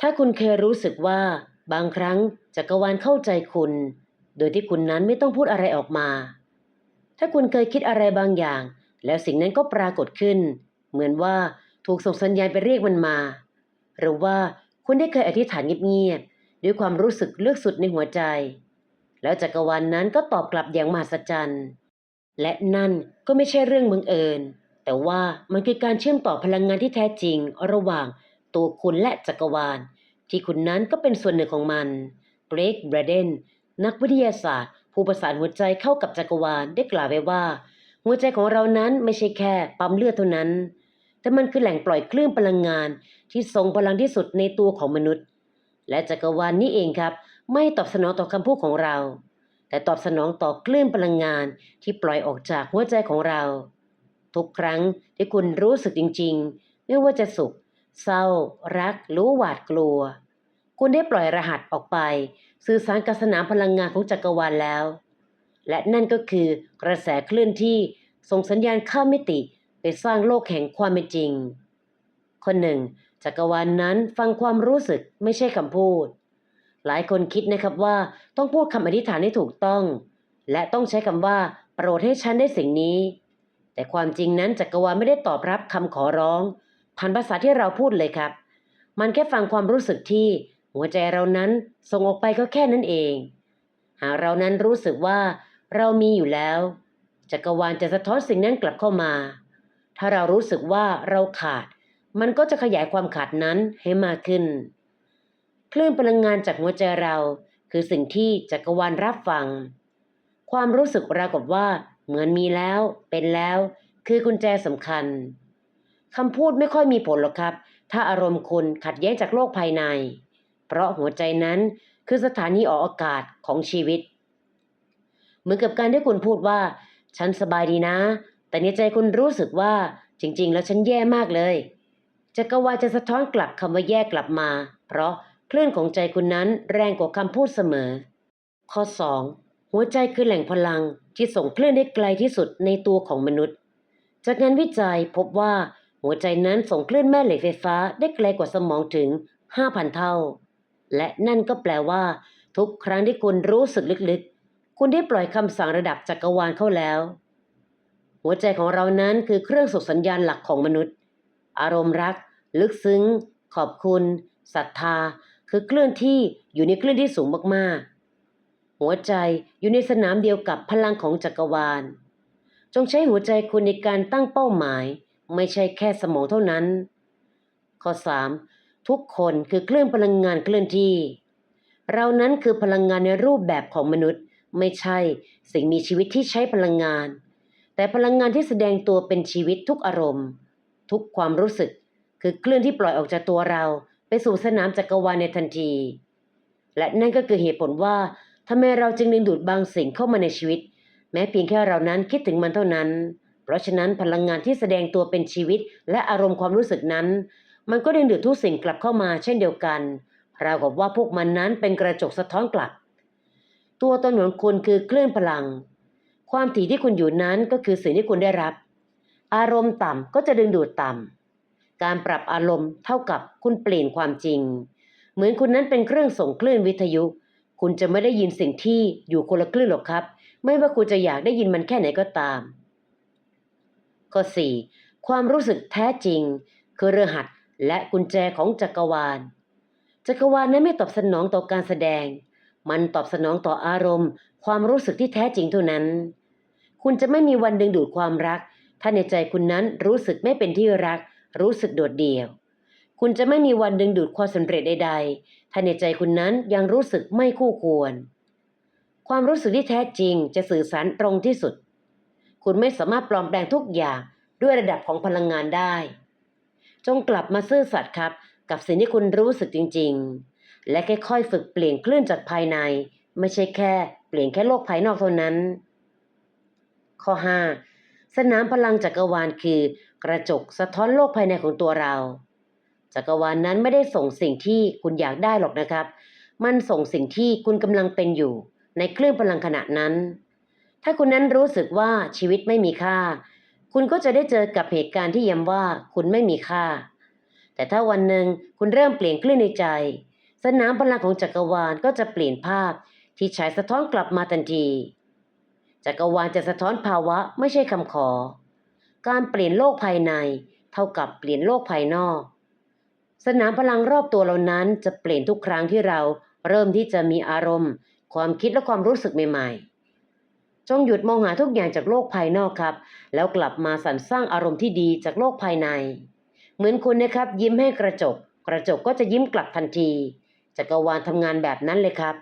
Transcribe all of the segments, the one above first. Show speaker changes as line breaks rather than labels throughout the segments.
ถ้าคุณเคยรู้สึกว่า บางครั้งจักรวาลเข้าใจคุณ โดยที่คุณนั้นไม่ต้องพูดอะไรออกมา ถ้าคุณเคยคิดอะไรบางอย่าง แล้วสิ่งนั้นก็ปรากฏขึ้น เหมือนว่าถูกส่งสัญญาณไปเรียกมันมา หรือว่าคุณได้เคยอธิษฐานเงียบๆด้วยความรู้สึกเลือกสุดในหัวใจ แล้วจักรวาลนนั้นก็ตอบกลับอย่างมหัศจรรย์และนั่นก็ไม่ใช่เรื่องบังเอิญ แต่ว่ามันคือการเชื่อมต่อพลังงานที่แท้จริง ระหว่าง ตัวคุณและจักรวาล ที่คุณนั้นก็เป็นส่วนหนึ่งของมันเกรกแบรเดนนักวิทยาศาสตร์ ผู้ประสานหัวใจเข้ากับจักรวาลได้กล่าวไว้ว่า หัวใจของเรานั้นไม่ใช่แค่ปั๊มเลือดเท่านั้น แต่มันคือแหล่งปล่อยคลื่นพลังงานที่ทรงพลังที่สุดในตัวของมนุษย์ และจักรวาลนี้เองครับ ไม่ตอบสนองต่อคำพูดของเรา แต่ตอบสนองต่อคลื่นพลังงานที่ปล่อยออกจากหัวใจของเรา ทุกครั้งที่คุณรู้สึกจริง ๆ ไม่ว่าจะสุข เศร้า รักรือหวาดกลัว คุณได้ปล่อยรหัสออกไป สื่อสารกับสนามพลังงานของจักรวาลแล้ว และนั่นก็คือกระแสคลื่นที่ส่งสัญญาณข้ามมิติไปสร้างโลกแห่งความเป็นจริง คนหนึ่ง จักรวาลนนั้นฟังความรู้สึกไม่ใช่คำพูด หลายคนคิดนะครับว่าต้องพูดคำอธิษฐานให้ถูกต้อง และต้องใช้คำว่าโปรดให้ฉันได้สิ่งนี้ แต่ความจริงนั้นจักรวาลไม่ได้ตอบรับคำขอร้อง ผ่านภาษาที่เราพูดเลยครับ มันแค่ฟังความรู้สึกที่หัวใจเรานั้นส่งออกไปก็แค่นั้นเอง หากเรานั้นรู้สึกว่าเรามีอยู่แล้วจักรวาลจะสะท้อนสิ่งนั้นกลับเข้ามา ถ้าเรารู้สึกว่าเราขาด มันก็จะขยายความขาดนั้นให้มากขึ้น คลื่นพลังงานจากหัวใจเรา คือสิ่งที่จักรวาลรับฟัง ความรู้สึกราวกับว่า เหมือนมีแล้ว เป็นแล้ว คือกุญแจสำคัญ คำพูดไม่ค่อยมีผลหรอกครับ ถ้าอารมณ์คุณขัดแย้งจากโลกภายใน เพราะหัวใจนั้นคือสถานีออกอากาศของชีวิต เหมือนกับการที่คุณพูดว่า ฉันสบายดีนะ แต่ในใจคุณรู้สึกว่าจริง ๆ แล้วฉันแย่มากเลยจักรวาลจะสะท้อนกลับคำว่าแย่กลับมา เพราะคลื่นของใจคุณนั้นแรงกว่าคำพูดเสมอ ข้อ 2. หัวใจคือแหล่งพลังที่ส่งคลื่นได้ไกลที่สุดในตัวของมนุษย์ จากงานวิจัยพบว่า หัวใจนั้นส่งคลื่นแม่เหล็กไฟฟ้าได้ไกลกว่าสมองถึง 5,000 เท่า และนั่นก็แปลว่า ทุกครั้งที่คุณรู้สึกลึกๆ คุณได้ปล่อยคำสั่งระดับจักรวาลเข้าแล้ว หัวใจของเรานั้นคือเครื่องส่งสัญญาณหลักของมนุษย์ อารมณ์รัก ลึกซึ้ง ขอบคุณศรัทธา คือเคลื่อนที่อยู่ในคลื่นที่สูงมากๆ หัวใจอยู่ในสนามเดียวกับพลังของจักรวาล จงใช้หัวใจคุณในการตั้งเป้าหมาย ไม่ใช่แค่สมองเท่านั้น ข้อ 3. ทุกคนคือคลื่นพลังงานเคลื่อนที่ เรานั้นคือพลังงานในรูปแบบของมนุษย์ ไม่ใช่สิ่งมีชีวิตที่ใช้พลังงาน แต่พลังงานที่แสดงตัวเป็นชีวิตทุกอารมณ์ ทุกความรู้สึก คือคลื่นที่ปล่อยออกจากตัวเราไปสู่สนามจักรวาลในทันที และนั่นก็คือเหตุผลว่าทำไมเราจึงดึงดูดบางสิ่งเข้ามาในชีวิต แม้เพียงแค่เรานั้นคิดถึงมันเท่านั้น เพราะฉะนั้นพลังงานที่แสดงตัวเป็นชีวิต และอารมณ์ความรู้สึกนั้น มันก็ดึงดูดทุกสิ่งกลับเข้ามาเช่นเดียวกันราวกับว่าพวกมันนั้นเป็นกระจกสะท้อนกลับ ตัวตนของคุณคือคลื่นพลัง ความถี่ที่คุณอยู่นั้นก็คือสิ่งที่คุณได้รับ อารมณ์ต่ำก็จะดึงดูดต่ำการปรับอารมณ์เท่ากับคุณเปลี่ยนความจริง เหมือนคุณนั้นเป็นเครื่องส่งคลื่นวิทยุ คุณจะไม่ได้ยินสิ่งที่อยู่คนละคลื่นหรอกครับ ไม่ว่าคุณจะอยากได้ยินมันแค่ไหนก็ตาม ข้อ 4. ความรู้สึกแท้จริง คือรหัสและกุญแจของจักรวาล จักรวาลนั้นไม่ตอบสนองต่อการแสดง มันตอบสนองต่ออารมณ์ ความรู้สึกที่แท้จริงเท่านั้น คุณจะไม่มีวันดึงดูดความรัก ถ้าในใจคุณนั้นรู้สึกไม่เป็นที่รัก รู้สึกโดดเดี่ยว คุณจะไม่มีวันดึงดูดความสำเร็จใดๆ ถ้าในใจคุณนั้นยังรู้สึกไม่คู่ควร ความรู้สึกที่แท้จริงจะสื่อสารตรงที่สุด คุณไม่สามารถปลอมแปลงทุกอย่างด้วยระดับของพลังงานได้ จงกลับมาซื่อสัตย์ครับ กับสิ่งที่คุณรู้สึกจริง ๆ และค่อยๆฝึกเปลี่ยนคลื่นจากภายใน ไม่ใช่แค่ เปลี่ยนแค่โลกภายนอกเท่านั้น ข้อ 5. สนามพลังจักรวาลคือ กระจกสะท้อนโลกภายในของตัวเราจักรวาลนนั้นไม่ได้ส่งสิ่งที่คุณอยากได้หรอกนะครับ มันส่งสิ่งที่คุณกำลังเป็นอยู่ ในคลื่นพลังขณะนั้น ถ้าคุณนั้นรู้สึกว่าชีวิตไม่มีค่า คุณก็จะได้เจอกับเหตุการณ์ที่ย้ำว่าคุณไม่มีค่า แต่ถ้าวันหนึ่งคุณเริ่มเปลี่ยนคลื่นในใจ สนามพลังของจักรวาลก็จะเปลี่ยนภาพที่ฉายสะท้อนกลับมาทันที จักรวาลจะสะท้อนภาวะไม่ใช่คำขอ การเปลี่ยนโลกภายใน เท่ากับเปลี่ยนโลกภายนอก สนามพลังรอบตัวเรานั้นจะเปลี่ยนทุกครั้งที่เราเริ่มที่จะมีอารมณ์ ความคิดและความรู้สึกใหม่ๆ จงหยุดมองหาทุกอย่างจากโลกภายนอกครับ แล้วกลับมาสรรสร้างอารมณ์ที่ดีจากโลกภายใน เหมือนคุณนะครับ ยิ้มให้กระจก กระจกก็จะยิ้มกลับทันทีจักรวาลทำงานแบบนั้นเลยครับ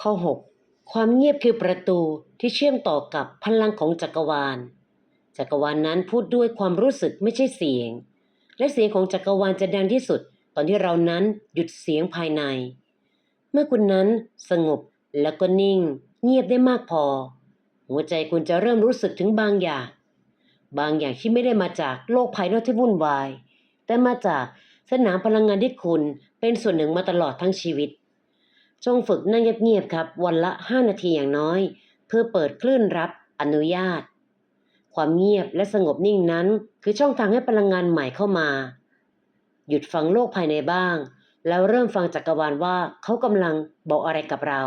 ข้อ 6 ความเงียบคือประตูที่เชื่อมต่อกับพลังของจักรวาล จักรวาลนนั้นพูดด้วยความรู้สึกไม่ใช่เสียง และเสียงของจักรวาลจะดังที่สุด ตอนที่เรานั้นหยุดเสียงภายใน เมื่อคุณนั้นสงบแล้วก็นิ่ง เงียบได้มากพอ หัวใจคุณจะเริ่มรู้สึกถึงบางอย่าง บางอย่างที่ไม่ได้มาจากโลกภายนอกที่วุ่นวาย แต่มาจากสนามพลังงานที่คุณเป็นส่วนหนึ่งมาตลอดทั้งชีวิต จงฝึกนั่งเงียบๆครับ วันละ 5 นาทีอย่างน้อย เพื่อเปิดคลื่นรับอนุญาต ความเงียบและสงบนิ่งนั้น คือช่องทางให้พลังงานใหม่เข้ามา หยุดฟังโลกภายในบ้าง แล้วเริ่มฟังจักรวาลว่าเขากำลังบอกอะไรกับเรา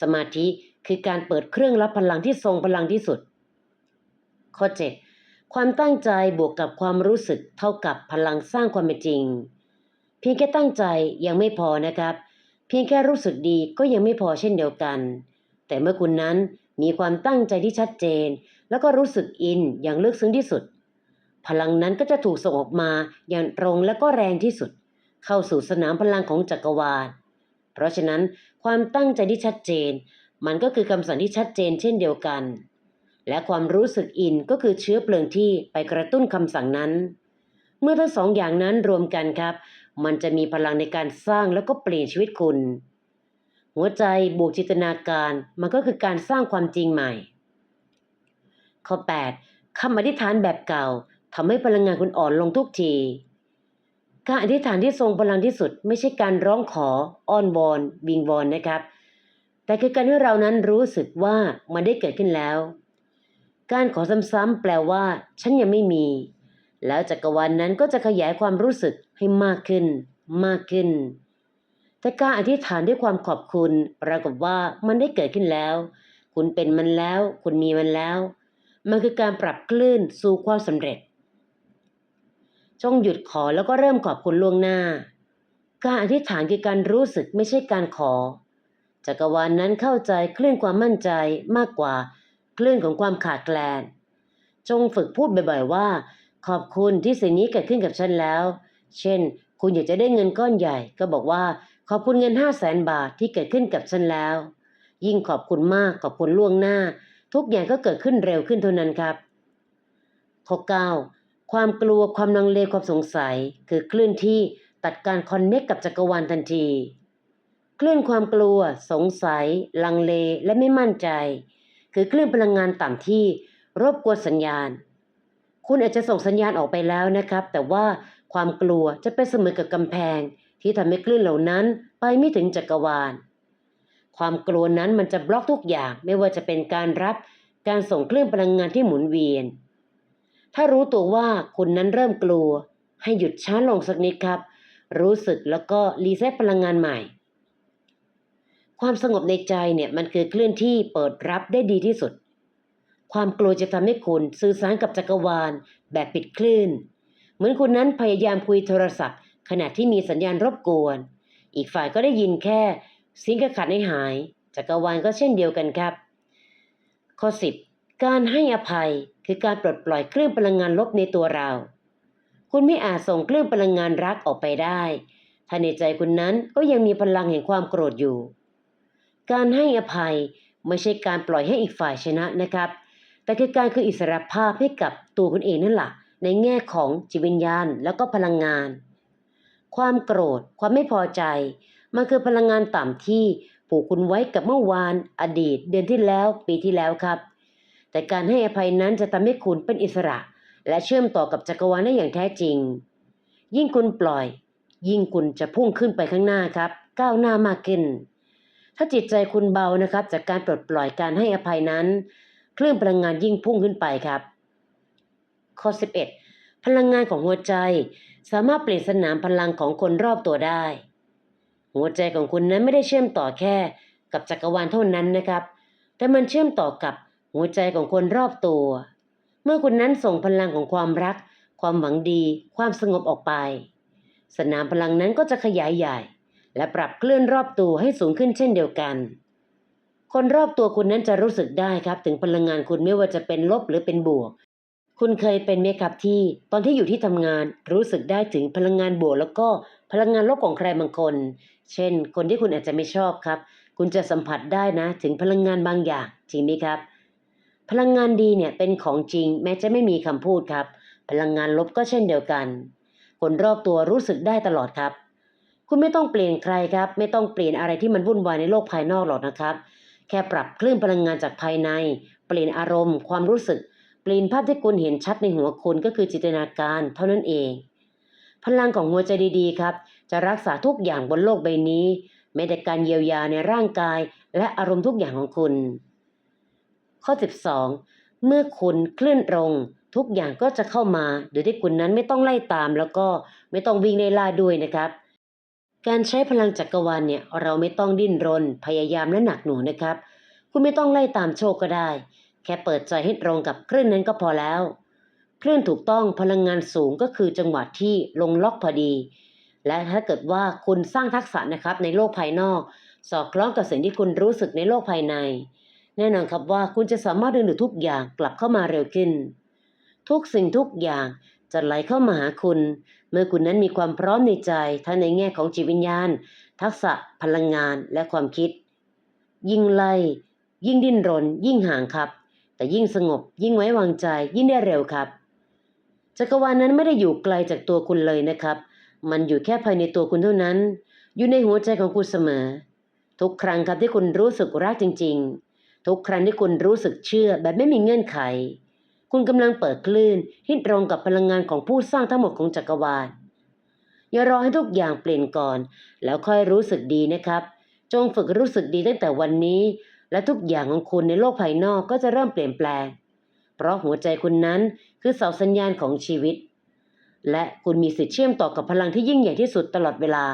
สมาธิคือการเปิดเครื่องรับพลังที่ทรงพลังที่สุด ข้อ 7 ความตั้งใจบวกกับความรู้สึกเท่ากับพลังสร้างความเป็นจริง เพียงแค่ตั้งใจยังไม่พอนะครับ เพียงแค่รู้สึกดีก็ยังไม่พอเช่นเดียวกัน แต่เมื่อคุณนั้นมีความตั้งใจที่ชัดเจน แล้วก็รู้สึกอินอย่างลึกซึ้งที่สุด พลังนั้นก็จะถูกส่งออกมาอย่างตรงและก็แรงที่สุด เข้าสู่สนามพลังของจักรวาล เพราะฉะนั้นความตั้งใจที่ชัดเจน มันก็คือคำสั่งที่ชัดเจนเช่นเดียวกัน และความรู้สึกอินก็คือเชื้อเพลิงที่ไปกระตุ้นคำสั่งนั้น เมื่อทั้งสองอย่างนั้นรวมกันครับ มันจะมีพลังในการสร้างแล้วก็เปลี่ยนชีวิตคุณ หัวใจบวกจิตนาการมันก็คือการสร้างความจริงใหม่ ข้อ 8คำอธิษฐานแบบเก่าทำให้พลังงานคุณอ่อนลงทุกที การอธิษฐานที่ทรงพลังที่สุด ไม่ใช่การร้องขออ้อนวอนวิงวอนนะครับ แต่คือการที่เรานั้นรู้สึกว่ามันได้เกิดขึ้นแล้ว การขอซ้ำๆแปลว่า ฉันยังไม่มี แล้วจักรวาลนนั้นก็จะขยายความรู้สึกให้มากขึ้น มากขึ้น แต่การอธิษฐานด้วยความขอบคุณ ปรากฏว่ามันได้เกิดขึ้นแล้ว คุณเป็นมันแล้ว คุณมีมันแล้ว มันคือการปรับคลื่นสู่ความสำเร็จ จงหยุดขอแล้วก็เริ่มขอบคุณล่วงหน้า การอธิษฐานคือการรู้สึกไม่ใช่การขอ จักรวาลนนั้นเข้าใจคลื่นความมั่นใจมากกว่าคลื่นของความขาดแคลน จงฝึกพูดบ่อยๆว่า ขอบคุณที่สิ่งนี้เกิดขึ้นกับฉันแล้ว เช่น คุณอยากจะได้เงินก้อนใหญ่ ก็บอกว่าขอบคุณเงินห้าแสนบาทที่เกิดขึ้นกับฉันแล้ว ยิ่งขอบคุณมากขอบคุณล่วงหน้า ทุกอย่างก็เกิดขึ้นเร็วขึ้นเท่านั้นครับข้อ9 ความกลัวความลังเลความสงสัย คือคลื่นที่ตัดการคอนเน็กกับจักรวาลทันที คลื่นความกลัว สงสัย ลังเลและไม่มั่นใจ คือคลื่นพลังงานต่ำที่รบกวนสัญญาณ คุณอาจจะส่งสัญญาณออกไปแล้วนะครับ แต่ว่าความกลัวจะเป็นเสมือนกับกำแพง ที่ทำให้คลื่นเหล่านั้นไปไม่ถึงจักรวาล ความกลัวนั้นมันจะบล็อกทุกอย่างไม่ว่าจะเป็นการรับการส่งคลื่นพลังงานที่หมุนเวียน ถ้ารู้ตัวว่าคุณนั้นเริ่มกลัว ให้หยุดช้าลงสักนิดครับ รู้สึกแล้วก็รีเซ็ตพลังงานใหม่ ความสงบในใจเนี่ยมันคือคลื่นที่เปิดรับได้ดีที่สุด ความกลัวจะทำให้คุณสื่อสารกับจักรวาล แบบปิดคลื่น เหมือนคุณนั้นพยายามคุยโทรศัพท์ ขณะที่มีสัญญาณรบกวน อีกฝ่ายก็ได้ยินแค่เสิ่งกระขัดให้หาย จักรวาลก็เช่นเดียวกันครับ ข้อ 10 การให้อภัย คือการปลดปล่อยคลื่นพลังงานลบในตัวเรา คุณไม่อาจส่งคลื่นพลังงานรักออกไปได้ ถ้าในใจคุณนั้นก็ยังมีพลังแห่งความโกรธอยู่ การให้อภัยไม่ใช่การปล่อยให้อีกฝ่ายชนะนะครับ แต่คือการคืออิสรภาพให้กับตัวคุณเองนั่นแหละในแง่ของจิตวิญญาณแล้วก็พลังงาน ความโกรธ ความไม่พอใจ มันคือพลังงานต่ำที่ผูกคุณไว้กับเมื่อวาน อดีต เดือนที่แล้ว ปีที่แล้วครับ แต่การให้อภัยนั้นจะทำให้คุณเป็นอิสระ และเชื่อมต่อกับจักรวาลได้อย่างแท้จริง ยิ่งคุณปล่อย ยิ่งคุณจะพุ่งขึ้นไปข้างหน้าครับ ก้าวหน้ามากขึ้น ถ้าจิตใจคุณเบานะครับ จากการปลดปล่อยการให้อภัยนั้น คลื่นพลังงานยิ่งพุ่งขึ้นไปครับ ข้อ 11 พลังงานของหัวใจ สามารถเปลี่ยนสนามพลังของคนรอบตัวได้ หัวใจของคุณนั้นไม่ได้เชื่อมต่อแค่กับจักรวาลเท่านั้นนะครับ แต่มันเชื่อมต่อกับ หัวใจของคนรอบตัว เมื่อคุณนั้นส่งพลังของความรัก ความหวังดี ความสงบออกไป สนามพลังนั้นก็จะขยายใหญ่ และปรับเคลื่อนรอบตัวให้สูงขึ้นเช่นเดียวกัน คนรอบตัวคุณนั้นจะรู้สึกได้ครับ ถึงพลังงานคุณไม่ว่าจะเป็นลบหรือเป็นบวก คุณเคยเป็นไหมครับที่ ตอนที่อยู่ที่ทำงานรู้สึกได้ถึงพลังงานบวก แล้วก็พลังงานลบของใครบางคน เช่น คนที่คุณอาจจะไม่ชอบครับ คุณจะสัมผัสได้นะ ถึงพลังงานบางอย่างจริงไหมครับ พลังงานดีเนี่ยเป็นของจริงแม้จะไม่มีคำพูดครับ พลังงานลบก็เช่นเดียวกัน คนรอบตัวรู้สึกได้ตลอดครับ คุณไม่ต้องเปลี่ยนใครครับ ไม่ต้องเปลี่ยนอะไรที่มันวุ่นวายในโลกภายนอกหรอกนะครับ แค่ปรับคลื่นพลังงานจากภายใน เปลี่ยนอารมณ์ ความรู้สึก เปลี่ยนภาพที่คุณเห็นชัดในหัวคุณก็คือจินตนาการเท่านั้นเอง พลังของหัวใจดีๆครับ จะรักษาทุกอย่างบนโลกใบนี้แม้แต่การเยียวยาในร่างกาย และอารมณ์ทุกอย่างของคุณ ข้อ 12 เมื่อคุณเคลื่อนตรงทุกอย่างก็จะเข้ามาโดยที่คุณนั้นไม่ต้องไล่ตามแล้วก็ไม่ต้องวิ่งไล่ล่าด้วยนะครับ การใช้พลังจักรวาลเนี่ยเราไม่ต้องดิ้นรน พยายามและหนักหน่วงนะครับ คุณไม่ต้องไล่ตามโชคก็ได้ แค่เปิดใจให้ตรงกับคลื่นนั้นก็พอแล้ว คลื่นถูกต้องพลังงานสูงก็คือจังหวะที่ลงล็อกพอดี และถ้าเกิดว่าคุณสร้างทักษะนะครับในโลกภายนอก สอดคล้องกับสิ่งที่คุณรู้สึกในโลกภายใน แน่นอนครับว่าคุณจะสามารถดึงดูดทุกอย่างกลับเข้ามาเร็วขึ้น ทุกสิ่งทุกอย่างจะไหลเข้ามาหาคุณ เมื่อคุณนั้นมีความพร้อมในใจทั้งในแง่ของจิตวิญญาณ ทักษะพลังงานและความคิด ยิ่งไล่ยิ่งดิ้นรน ยิ่งห่างครับ แต่ยิ่งสงบ ยิ่งไว้วางใจ ยิ่งได้เร็วครับจักรวาลนั้นไม่ได้อยู่ไกลจากตัวคุณเลยนะครับ มันอยู่แค่ภายในตัวคุณเท่านั้น อยู่ในหัวใจของคุณเสมอ ทุกครั้งครับที่คุณรู้สึกรักจริง ๆ ทุกครั้งที่คุณรู้สึกเชื่อแบบไม่มีเงื่อนไข คุณกำลังเปิดคลื่นที่ตรงกับพลังงานของผู้สร้างทั้งหมดของจักรวาล อย่ารอให้ทุกอย่างเปลี่ยนก่อน แล้วค่อยรู้สึกดีนะครับ จงฝึกรู้สึกดีตั้งแต่วันนี้ และทุกอย่างของคุณในโลกภายนอกก็จะเริ่มเปลี่ยนแปลง เพราะหัวใจคุณนั้นคือเสาสัญญาณของชีวิต และคุณมีสิทธิ์เชื่อมต่อกับพลังที่ยิ่งใหญ่ที่สุดตลอดเวลา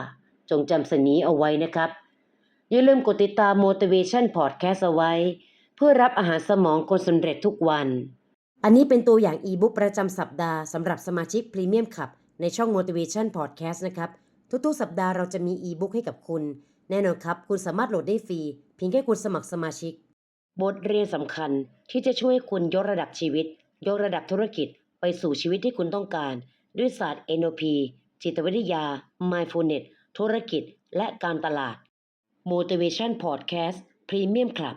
จงจำสิ่งนี้เอาไว้นะครับอย่าลืมกดติดตาม motivation podcast เอาไว้ เพื่อรับอาหารสมองคนสำเร็จทุกวัน อันนี้เป็นตัวอย่างอีบุ๊กประจำสัปดาห์สำหรับสมาชิกพรีเมียมขับ ในช่อง motivation podcast นะครับ ทุกๆ สัปดาห์เราจะมีอีบุ๊กให้กับคุณ แน่นอนครับ คุณสามารถโหลดได้ฟรี เพียงแค่คุณสมัครสมาชิก บทเรียนสำคัญที่จะช่วยคุณยกระดับชีวิต ยกระดับธุรกิจ ไปสู่ชีวิตที่คุณต้องการ ด้วยศาสตร์ NLP จิตวิทยา Mindfulness ธุรกิจ และการตลาด Motivation Podcast Premium Club